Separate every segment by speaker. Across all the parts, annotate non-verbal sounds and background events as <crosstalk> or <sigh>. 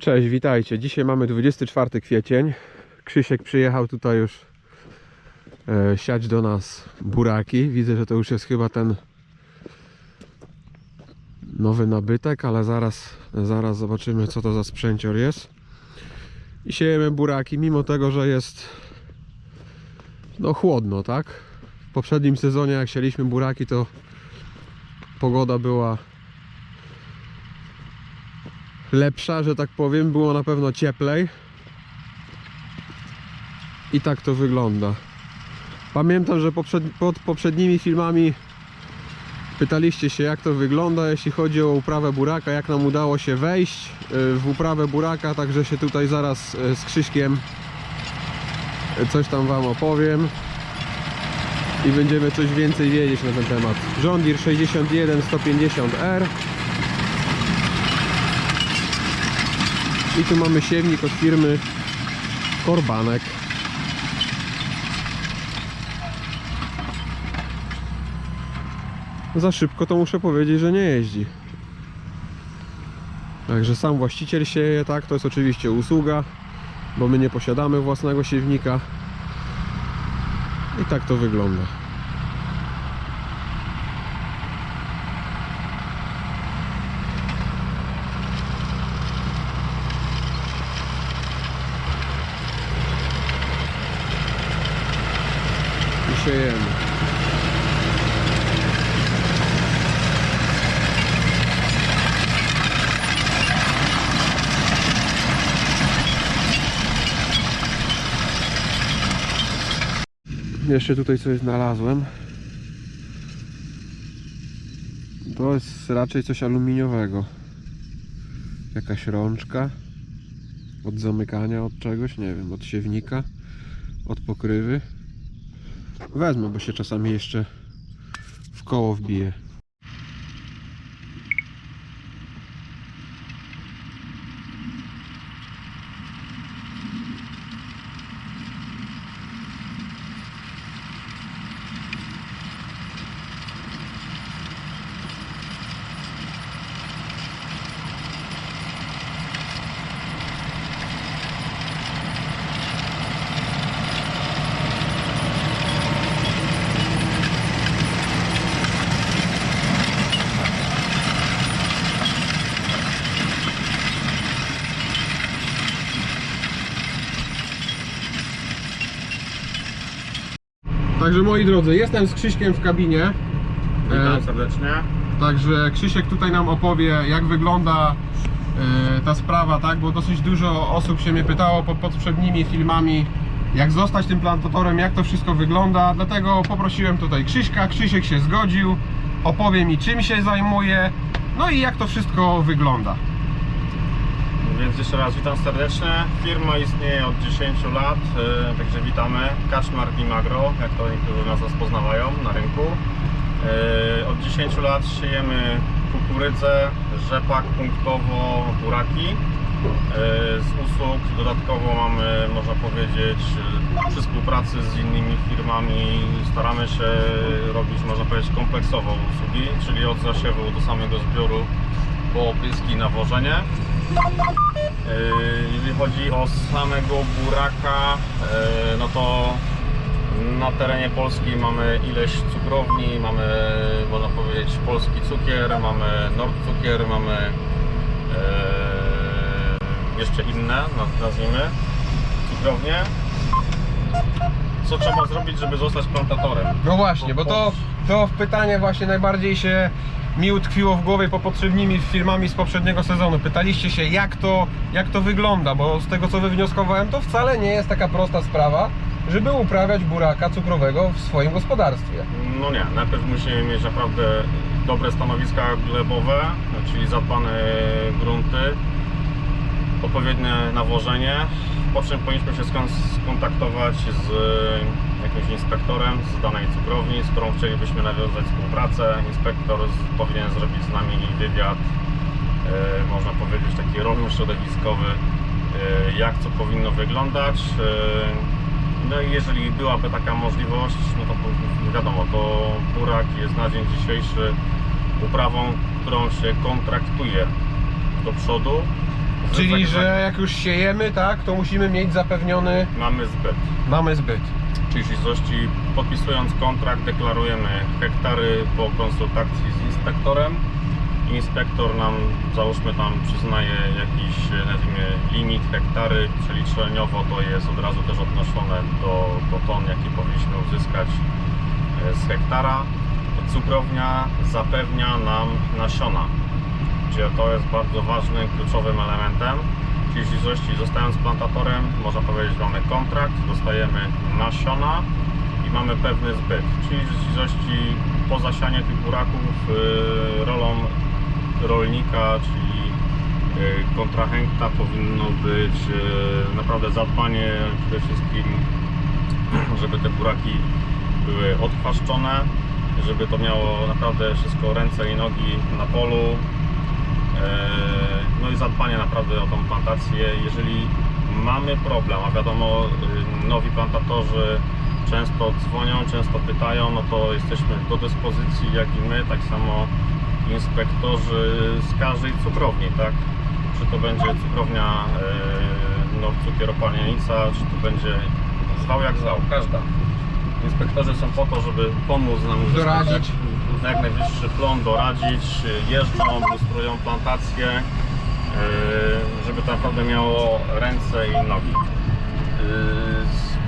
Speaker 1: Cześć, witajcie. Dzisiaj mamy 24 kwiecień. Krzysiek przyjechał tutaj już e, siać do nas buraki. Widzę, że to już jest chyba ten nowy nabytek, ale zaraz, zaraz zobaczymy co to za sprzęcior jest. I siejemy buraki, mimo tego, że jest no chłodno, tak? W poprzednim sezonie jak sieliśmy buraki, to pogoda była lepsza, że tak powiem, było na pewno cieplej. I tak to wygląda. Pamiętam, że poprzed, pod poprzednimi filmami pytaliście się jak to wygląda, jeśli chodzi o uprawę buraka, jak nam udało się wejść y, w uprawę buraka, także się tutaj zaraz y, z Krzyśkiem y, coś tam Wam opowiem i będziemy coś więcej wiedzieć na ten temat. John Deere 61 150R I tu mamy siewnik od firmy Korbanek. Za szybko to muszę powiedzieć, że nie jeździ. Także sam właściciel sieje, tak? To jest oczywiście usługa, bo my nie posiadamy własnego siewnika. I tak to wygląda. I siejemy. Jeszcze tutaj coś znalazłem. To jest raczej coś aluminiowego. Jakaś rączka od zamykania, od czegoś, nie wiem, od siewnika, od pokrywy. Wezmę, bo się czasami jeszcze w koło wbije. Także moi drodzy, jestem z Krzyśkiem w kabinie. E,
Speaker 2: Witam serdecznie.
Speaker 1: Także Krzysiek tutaj nam opowie, jak wygląda e, ta sprawa, tak? Bo dosyć dużo osób się mnie pytało pod poprzednimi filmami, jak zostać tym plantatorem, jak to wszystko wygląda. Dlatego poprosiłem tutaj Krzyśka. Krzysiek się zgodził, opowie mi, czym się zajmuje, no i jak to wszystko wygląda.
Speaker 2: Więc jeszcze raz witam serdecznie. Firma istnieje od 10 lat, e, także witamy. Kaczmark i Magro, jak to niektórzy nas rozpoznawają na rynku. E, Od 10 lat siejemy kukurydzę, rzepak punktowo, buraki. E, Z usług dodatkowo mamy, można powiedzieć, przy współpracy z innymi firmami staramy się robić, można powiedzieć, kompleksowo usługi, czyli od zasiewu do samego zbioru po opyski i nawożenie. Yy, Jeżeli chodzi o samego buraka, yy, no to na terenie Polski mamy ileś cukrowni, mamy można powiedzieć polski cukier, mamy Nord Cukier, mamy yy, jeszcze inne, naz- nazwijmy, cukrownie. Co trzeba zrobić, żeby zostać plantatorem?
Speaker 1: No właśnie, bo to, to pytanie właśnie najbardziej się mi utkwiło w głowie po poprzednimi filmami z poprzedniego sezonu. Pytaliście się jak to, jak to wygląda, bo z tego co wywnioskowałem to wcale nie jest taka prosta sprawa, żeby uprawiać buraka cukrowego w swoim gospodarstwie.
Speaker 2: No nie, najpierw musimy mieć naprawdę dobre stanowiska glebowe, czyli zadbane grunty, odpowiednie nawożenie, po czym powinniśmy się skon- skontaktować z jakimś inspektorem z danej cukrowni, z którą chcielibyśmy nawiązać współpracę. Inspektor powinien zrobić z nami wywiad, e, można powiedzieć taki rolno-środowiskowy, e, jak co powinno wyglądać. E, no i jeżeli byłaby taka możliwość, no to wiadomo, to burak jest na dzień dzisiejszy uprawą, którą się kontraktuje do przodu.
Speaker 1: Czyli, że jak już siejemy, tak, to musimy mieć zapewniony
Speaker 2: Mamy zbyt.
Speaker 1: mamy zbyt.
Speaker 2: Rzeczywistości podpisując kontrakt deklarujemy hektary po konsultacji z inspektorem. Inspektor nam załóżmy tam przyznaje jakiś nazwijmy limit hektary, przeliczeniowo to jest od razu też odnoszone do, do ton jaki powinniśmy uzyskać e, z hektara. Cukrownia zapewnia nam nasiona, gdzie to jest bardzo ważnym, kluczowym elementem. Rzeczywistości zostając plantatorem, można powiedzieć, mamy kontrakt, dostajemy nasiona i mamy pewny zbyt. Czyli w rzeczywistości po zasianie tych buraków yy, rolą rolnika, czyli yy, kontrahenta powinno być yy, naprawdę zadbanie przede wszystkim, <clears throat> żeby te buraki były odchwaszczone, żeby to miało naprawdę wszystko ręce i nogi na polu, No i zadbanie naprawdę o tą plantację. Jeżeli mamy problem, a wiadomo, y, nowi plantatorzy często dzwonią, często pytają, no to jesteśmy do dyspozycji, jak i my, tak samo inspektorzy z każdej cukrowni, tak? Czy to będzie cukrownia e, no, cukieropalnianica, czy to będzie zwał jak zwał, każda. Inspektorzy są po to, żeby pomóc nam
Speaker 1: Doradzić.
Speaker 2: jak, najwyższy plon, doradzić, jeżdżą, lustrują plantację, yy, żeby to naprawdę miało ręce i nogi. Yy,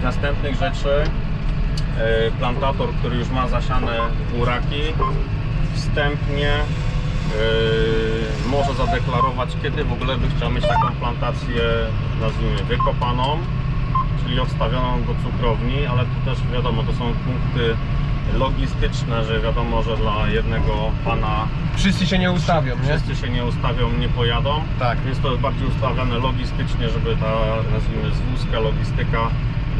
Speaker 2: Z następnych rzeczy yy, plantator, który już ma zasiane buraki, wstępnie może zadeklarować, kiedy w ogóle by chciał mieć taką plantację, nazwijmy, wykopaną, czyli odstawioną do cukrowni, ale to też wiadomo, to są punkty logistyczne, że wiadomo, że dla jednego pana
Speaker 1: Wszyscy się nie ustawią, nie?
Speaker 2: wszyscy się nie ustawią, nie pojadą.
Speaker 1: Tak.
Speaker 2: Więc to jest bardziej ustawiane logistycznie, żeby ta, nazwijmy, zwózka, logistyka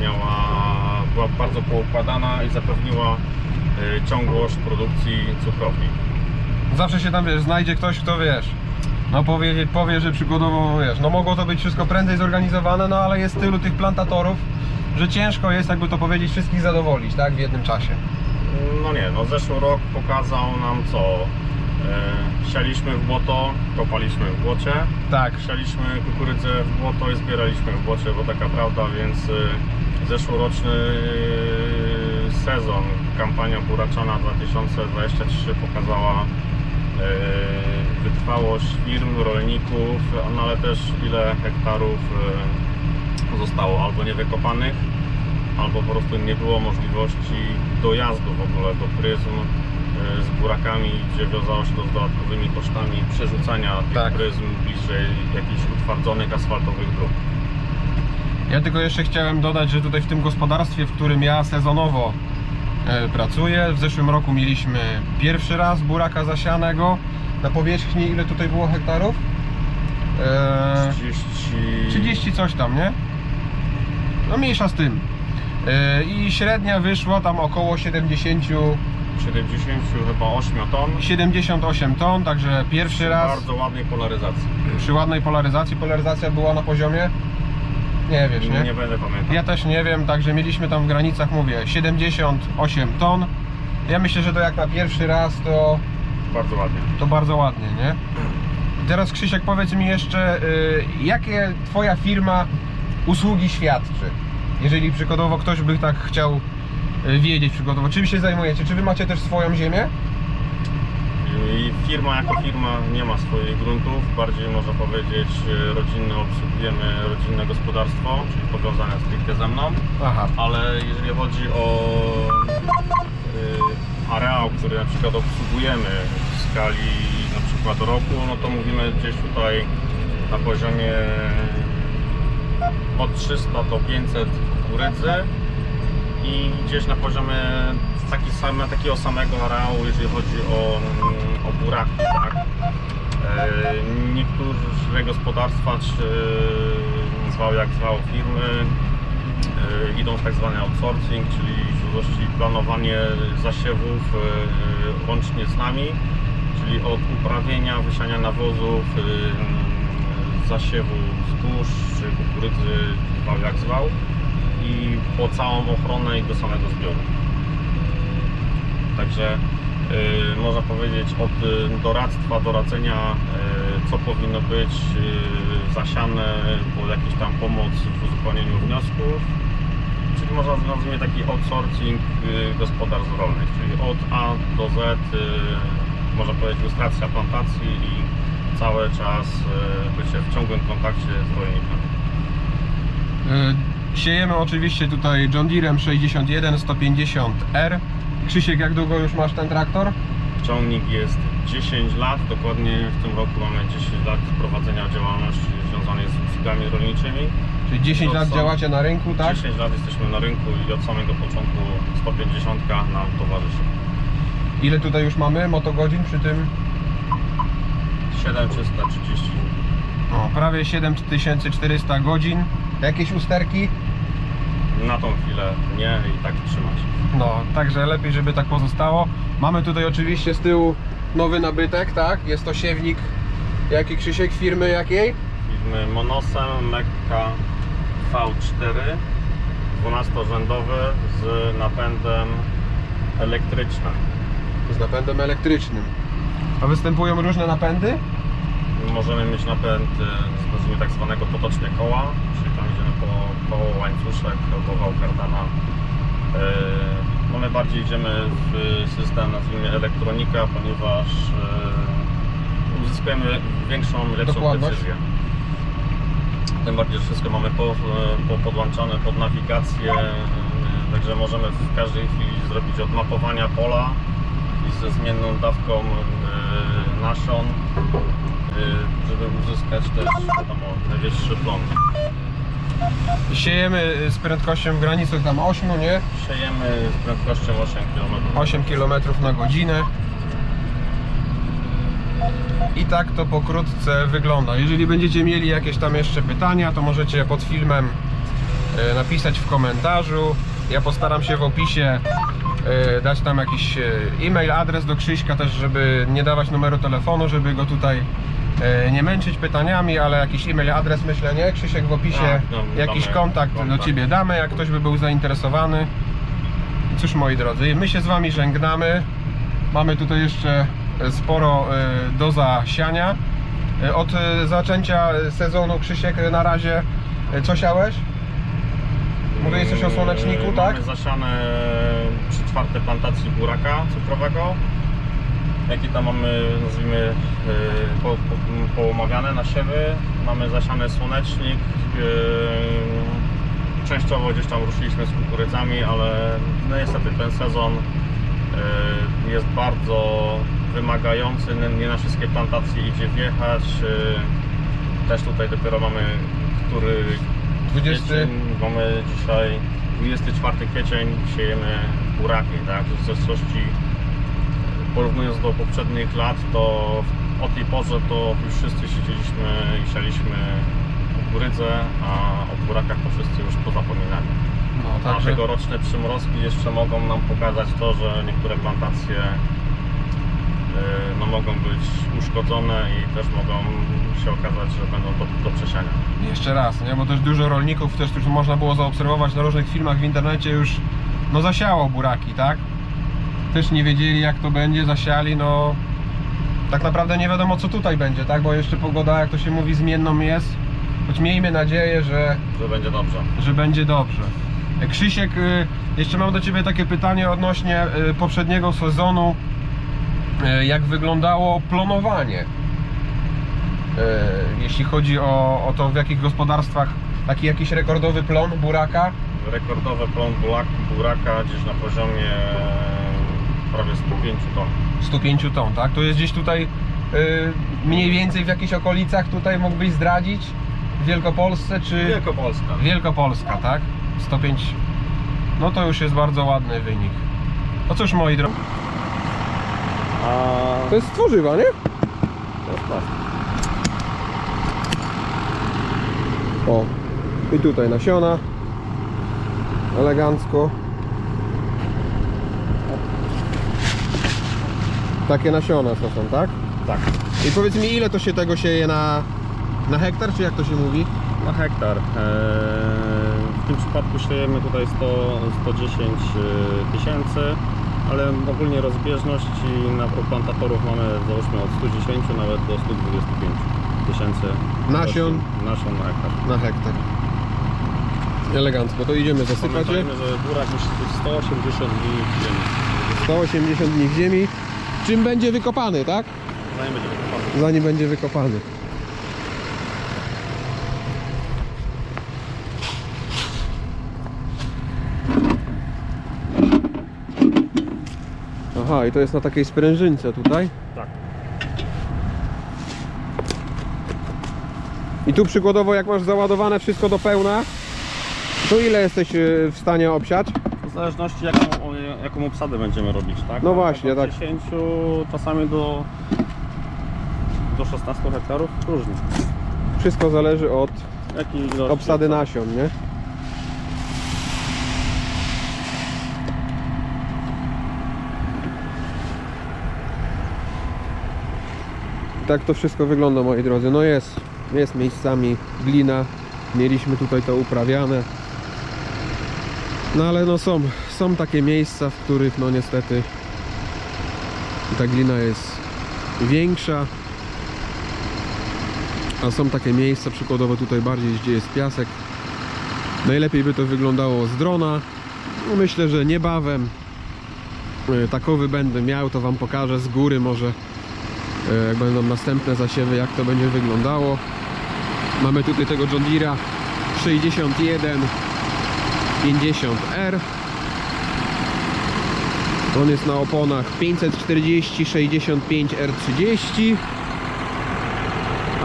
Speaker 2: miała, była bardzo poukładana i zapewniła y, ciągłość produkcji cukrowni.
Speaker 1: Zawsze się tam, wiesz, znajdzie ktoś, kto, wiesz, no powie, powie, że przykładowo, wiesz, no mogło to być wszystko prędzej zorganizowane, no ale jest tylu tych plantatorów, że ciężko jest, jakby to powiedzieć, wszystkich zadowolić, tak, w jednym czasie.
Speaker 2: No nie, no zeszły rok pokazał nam co? E, sialiśmy w błoto, kopaliśmy w błocie,
Speaker 1: Tak.
Speaker 2: sialiśmy kukurydzę w błoto i zbieraliśmy w błocie, bo taka prawda, więc y, zeszłoroczny y, sezon, kampania buraczana 2023 pokazała y, wytrwałość firm, rolników, no ale też ile hektarów y, zostało albo niewykopanych, albo po prostu nie było możliwości dojazdu w ogóle do pryzm y, z burakami, gdzie wiązało się to z dodatkowymi kosztami przerzucania tych
Speaker 1: Tak.
Speaker 2: pryzm bliżej jakichś utwardzonych asfaltowych dróg.
Speaker 1: Ja tylko jeszcze chciałem dodać, że tutaj w tym gospodarstwie, w którym ja sezonowo e, pracuję, w zeszłym roku mieliśmy pierwszy raz buraka zasianego. Na powierzchni ile tutaj było hektarów? E,
Speaker 2: 30...
Speaker 1: 30 coś tam, nie? No mniejsza z tym. E, I średnia wyszła tam około 70,
Speaker 2: 70 chyba 8 ton.
Speaker 1: 78 ton, także pierwszy
Speaker 2: Przy
Speaker 1: raz
Speaker 2: bardzo ładnej polaryzacji.
Speaker 1: przy ładnej polaryzacji. Polaryzacja była na poziomie? Nie wiesz,
Speaker 2: Nie,
Speaker 1: nie?
Speaker 2: będę pamiętał.
Speaker 1: Ja też nie wiem, także mieliśmy tam w granicach, mówię, 78 ton. Ja myślę, że to jak na pierwszy raz to,
Speaker 2: Bardzo ładnie.
Speaker 1: to bardzo ładnie, nie? Teraz Krzysiek powiedz mi jeszcze, y, jakie Twoja firma usługi świadczy? Jeżeli przykładowo ktoś by tak chciał y, wiedzieć przykładowo, czym się zajmujecie? Czy Wy macie też swoją ziemię?
Speaker 2: I firma jako firma nie ma swoich gruntów, bardziej można powiedzieć e, rodzinne, obsługujemy rodzinne gospodarstwo, czyli powiązane stricte ze mną,
Speaker 1: Aha,
Speaker 2: ale jeżeli chodzi o y, areał, który na przykład obsługujemy w skali na przykład roku, no to mówimy gdzieś tutaj na poziomie od 300 do 500 kukurydzy i gdzieś na poziomie taki sam, takiego samego areału, jeżeli chodzi o, o buraki, tak? E, Niektóre gospodarstwa, czy zwał jak zwał firmy, e, idą w tak zwany outsourcing, czyli rzeczywistości planowanie zasiewów e, łącznie z nami, czyli od uprawienia, wysiania nawozów, e, zasiewu zbóż czy kukurydzy, zwał jak zwał i po całą ochronę i do samego zbioru. Także można powiedzieć od doradztwa, doradzenia, co powinno być zasiane, po jakiś tam pomoc w uzupełnieniu wniosków. Czyli można nazwijmy taki outsourcing y, gospodarstw rolnych, czyli od A do Z, y, można powiedzieć ilustracja plantacji i cały czas y, bycie w ciągłym kontakcie z rolnikami.
Speaker 1: Siejemy oczywiście tutaj John Deerem 61 150R. Krzysiek, jak długo już masz ten traktor?
Speaker 2: Ciągnik jest 10 lat, dokładnie w tym roku mamy 10 lat prowadzenia działalności związanej z usługami rolniczymi.
Speaker 1: Czyli 10
Speaker 2: To
Speaker 1: lat
Speaker 2: są-
Speaker 1: działacie na rynku, tak?
Speaker 2: 10 lat jesteśmy na rynku i od samego początku 150 nam towarzyszy.
Speaker 1: Ile tutaj już mamy motogodzin przy tym?
Speaker 2: 7330.
Speaker 1: O, prawie 7400 godzin. Jakieś usterki?
Speaker 2: Na tą chwilę nie i tak trzymać.
Speaker 1: No, także lepiej, żeby tak pozostało. Mamy tutaj oczywiście z tyłu nowy nabytek, tak? Jest to siewnik. Jaki Krzysiek firmy jakiej?
Speaker 2: Firmy Monosem Mekka V4 12-rzędowy z napędem elektrycznym.
Speaker 1: Z napędem elektrycznym. A występują różne napędy?
Speaker 2: Możemy mieć napęd y, nazwijmy tak zwanego potocznie koła, czyli tam idziemy po koło, łańcuszek albo wał kardana. Y, No my bardziej idziemy w system nazwijmy elektronika, ponieważ y, uzyskujemy większą, lepszą
Speaker 1: Dokładność.
Speaker 2: decyzję. Tym bardziej, że wszystko mamy po, po, podłączone pod nawigację, y, także możemy w każdej chwili zrobić od mapowania pola i ze zmienną dawką y, nasion, y, żeby uzyskać też wiadomo, najwyższy plon.
Speaker 1: Siejemy z prędkością w granicach tam 8, nie?
Speaker 2: Siejemy z prędkością 8 km.
Speaker 1: 8 km na godzinę. I tak to pokrótce wygląda. Jeżeli będziecie mieli jakieś tam jeszcze pytania, to możecie pod filmem e, napisać w komentarzu. Ja postaram się w opisie e, dać tam jakiś e, e-mail, adres do Krzyśka też, żeby nie dawać numeru telefonu, żeby go tutaj nie męczyć pytaniami, ale jakiś e-mail, adres myślę, nie? Krzysiek w opisie
Speaker 2: Tak, no,
Speaker 1: jakiś
Speaker 2: damy
Speaker 1: kontakt, do
Speaker 2: kontakt.
Speaker 1: Ciebie damy, jak ktoś by był zainteresowany. Cóż moi drodzy, my się z Wami żegnamy. Mamy tutaj jeszcze sporo e, do zasiania. E, Od e, zaczęcia sezonu Krzysiek na razie co siałeś? Mówiłeś coś o słoneczniku, tak?
Speaker 2: Mamy zasiane 3 czwarte plantacji buraka cukrowego. Jakie tam mamy, nazwijmy, po, po, połomawiane na siewy. Mamy zasiany słonecznik. Częściowo gdzieś tam ruszyliśmy z kukurydzami, ale no niestety ten sezon jest bardzo wymagający. Nie- na wszystkie plantacje idzie wjechać. Yy, Też tutaj dopiero mamy, który
Speaker 1: 20.
Speaker 2: Kwiecień, mamy dzisiaj 24 kwiecień, siejemy buraki, tak? W rzeczywistości porównując do poprzednich lat, to o tej porze to już wszyscy siedzieliśmy i sialiśmy kukurydzę, a o burakach to wszyscy już pozapominali.
Speaker 1: No,
Speaker 2: A
Speaker 1: także
Speaker 2: tegoroczne przymrozki jeszcze mogą nam pokazać to, że niektóre plantacje y, no, mogą być uszkodzone i też mogą się okazać, że będą do, do przesiania.
Speaker 1: jeszcze raz, nie? bo też dużo rolników też już można było zaobserwować na różnych filmach w internecie już no zasiało buraki, tak? Też nie wiedzieli jak to będzie, zasiali, no tak naprawdę nie wiadomo co tutaj będzie, tak? Bo jeszcze pogoda, jak to się mówi, zmienną jest. Choć miejmy nadzieję, że
Speaker 2: Że będzie dobrze.
Speaker 1: że będzie dobrze. Krzysiek, y, jeszcze mam do Ciebie takie pytanie odnośnie y, poprzedniego sezonu. Y, Jak wyglądało plonowanie? Y, Jeśli chodzi o, o to, w jakich gospodarstwach taki jakiś rekordowy plon buraka?
Speaker 2: Rekordowy plon buraka gdzieś na poziomie prawie 105 ton.
Speaker 1: 105 ton, tak? To jest gdzieś tutaj mniej więcej w jakichś okolicach tutaj mógłbyś zdradzić? W Wielkopolsce czy...
Speaker 2: Wielkopolska.
Speaker 1: Wielkopolska, tak? 105. No to już jest bardzo ładny wynik. No cóż, moi drodzy.
Speaker 2: A
Speaker 1: To jest tworzywa, nie?
Speaker 2: to jest plastik.
Speaker 1: O. I tutaj nasiona. Elegancko. Takie nasiona to są, tak?
Speaker 2: Tak.
Speaker 1: I powiedz mi, ile to się tego sieje na, na hektar, czy jak to się mówi?
Speaker 2: Na hektar. Eee, W tym przypadku siejemy tutaj 100, 110 tysięcy, ale ogólnie rozbieżności na u plantatorów mamy załóżmy od 110 nawet do 125. tysięcy
Speaker 1: Nasion?
Speaker 2: nasion na hektar.
Speaker 1: na hektar. Elegancko, to idziemy zasypać je.
Speaker 2: Pamiętajmy, że burak musi być 180 dni w ziemi.
Speaker 1: 180 dni w ziemi. Czym będzie wykopany, tak?
Speaker 2: Zanim będzie wykopany.
Speaker 1: Zanim będzie wykopany. Aha, i to jest na takiej sprężynce tutaj.
Speaker 2: Tak.
Speaker 1: I tu przykładowo jak masz załadowane wszystko do pełna, to ile jesteś y, w stanie obsiać?
Speaker 2: W zależności jaką, jaką obsadę będziemy robić, tak?
Speaker 1: No właśnie,
Speaker 2: Od
Speaker 1: tak.
Speaker 2: 10 czasami do, do 16 hektarów różnie.
Speaker 1: Wszystko zależy od
Speaker 2: ilości
Speaker 1: obsady nasion, nie? Tak to wszystko wygląda moi drodzy. No jest, jest miejscami glina. Mieliśmy tutaj to uprawiane. No ale no są, są takie miejsca, w których no niestety ta glina jest większa. A są takie miejsca, przykładowo tutaj bardziej, gdzie jest piasek. Najlepiej by to wyglądało z drona. No myślę, że niebawem e, takowy będę miał, to Wam pokażę z góry może jak będą następne zasiewy, jak to będzie wyglądało. Mamy tutaj tego John Deere'a 61 50R. On jest na oponach 540 65 R30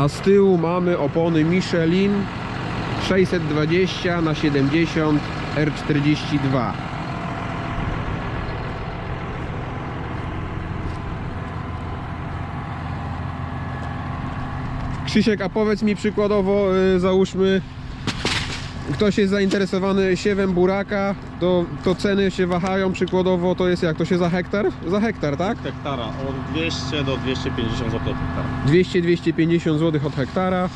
Speaker 1: a z tyłu mamy opony Michelin 620 na 70 R42 Krzysiek, a powiedz mi przykładowo, y, załóżmy ktoś jest zainteresowany siewem buraka, to, to ceny się wahają przykładowo, to jest jak? To się za hektar? Za hektar, tak?
Speaker 2: hektara, od 200 do 250 zł od hektara.
Speaker 1: 200-250 zł od hektara.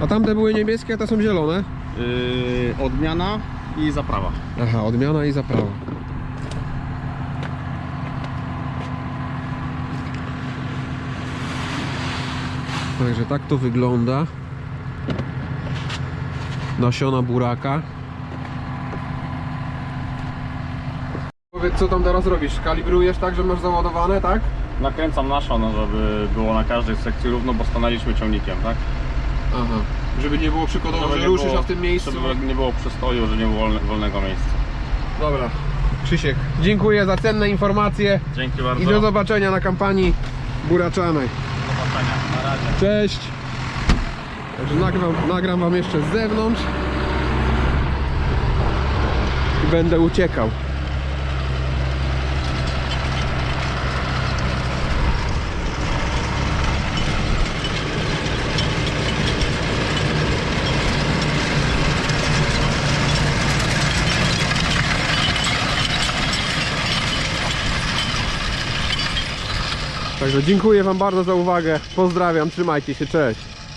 Speaker 1: A tamte były niebieskie, a te są zielone.
Speaker 2: Yy, odmiana i zaprawa.
Speaker 1: Aha, odmiana i zaprawa. Także tak to wygląda. Nasiona buraka. Powiedz co tam teraz robisz? Kalibrujesz tak, że masz załadowane, tak?
Speaker 2: Nakręcam nasion, żeby było na każdej sekcji równo, bo stanęliśmy ciągnikiem, tak?
Speaker 1: Aha. Żeby nie było przykładowo,
Speaker 2: Żeby
Speaker 1: że ruszysz,
Speaker 2: było-
Speaker 1: a w tym miejscu...
Speaker 2: Żeby nie było przystoju, że nie było wolne, wolnego miejsca.
Speaker 1: Dobra. Krzysiek, dziękuję za cenne informacje
Speaker 2: Dzięki bardzo.
Speaker 1: i do zobaczenia na kampanii buraczanej.
Speaker 2: Do zobaczenia.
Speaker 1: Cześć! Także nagram, nagram wam jeszcze z zewnątrz i będę uciekał. Także dziękuję wam bardzo za uwagę. Pozdrawiam, trzymajcie się, cześć.